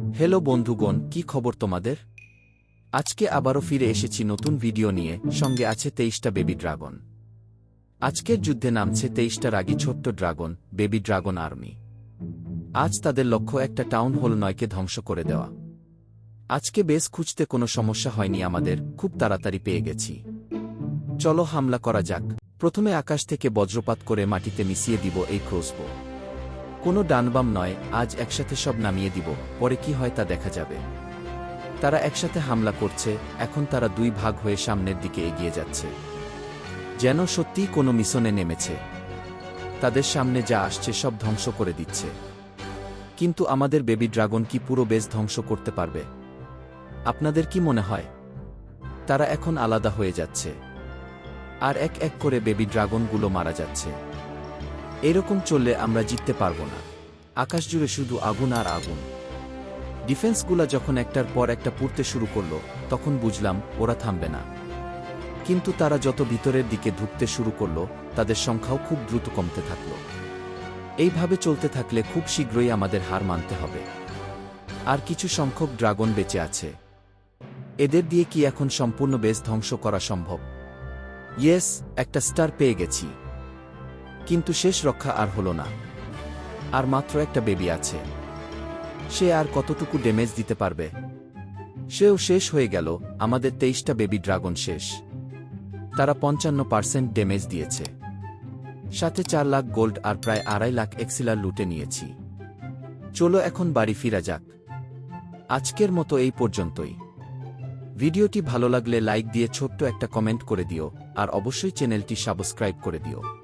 Hello বন্ধুগণ, কি খবর তোমাদের? আজকে আবারও ফিরে এসেছি নতুন ভিডিও নিয়ে, সঙ্গে আছে তেইশটা বেবি ড্রাগন। আজকের যুদ্ধে নামছে তেইশটা রাগী ছোট্ট ড্রাগন, বেবি ড্রাগন আর্মি। আজ তাদের লক্ষ্য একটা টাউন হল নয়কে ধ্বংস করে দেওয়া। আজকে বেশ খুঁজতে কোনো সমস্যা হয়নি আমাদের, খুব তাড়াতাড়ি পেয়ে গেছি। চলো হামলা করা যাক। প্রথমে আকাশ থেকে বজ্রপাত করে মাটিতে মিশিয়ে দিব এই ক্রোসবো কোনো ডানবাম নয়, আজ একসাথে সব নামিয়ে দিব, পরে কি হয় তা দেখা যাবে। তারা একসাথে হামলা করছে, এখন তারা দুই ভাগ হয়ে সামনের দিকে এগিয়ে যাচ্ছে। যেন সত্যিই কোনো মিশনে নেমেছে। তাদের সামনে যা আসছে সব ধ্বংস করে দিচ্ছে। কিন্তু আমাদের বেবি ড্রাগন কি পুরো বেশ ধ্বংস করতে পারবে? আপনাদের কি মনে হয়? তারা এখন আলাদা হয়ে যাচ্ছে। আর এক এক করে বেবি ড্রাগনগুলো মারা যাচ্ছে। এরকম চললে আমরা জিততে পারব না। আকাশ জুড়ে শুধু আগুন আর আগুন। ডিফেন্সগুলা যখন একটার পর একটা পুড়তে শুরু করল, তখন বুঝলাম ওরা থামবে না। কিন্তু তারা যত ভিতরের দিকে ঢুকতে শুরু করল, তাদের সংখ্যাও খুব দ্রুত কমতে থাকল। এইভাবে চলতে থাকলে খুব শীঘ্রই আমাদের হার মানতে হবে। আর কিছু সংখ্যক ড্রাগন বেঁচে আছে। এদের দিয়ে কি এখন সম্পূর্ণ বেশ ধ্বংস করা সম্ভব? ইয়েস, একটা স্টার পেয়ে গেছি। কিন্তু শেষ রক্ষা আর হলো না। আর মাত্র একটা বেবি আছে। সে আর কতটুকু ড্যামেজ দিতে পারবে? সেও শেষ হয়ে গেল, আমাদের তেইশটা বেবি ড্রাগন শেষ। তারা পঞ্চান্ন পার্সেন্ট ড্যামেজ দিয়েছে। সাথে চার লাখ গোল্ড আর প্রায় আড়াই লাখ এক্সিলার লুটে নিয়েছি। চলো এখন বাড়ি ফিরা যাক। আজকের মতো এই পর্যন্তই। ভিডিওটি ভালো লাগলে লাইক দিয়ে ছোট্ট একটা কমেন্ট করে দিও, আর অবশ্যই চ্যানেলটি সাবস্ক্রাইব করে দিও।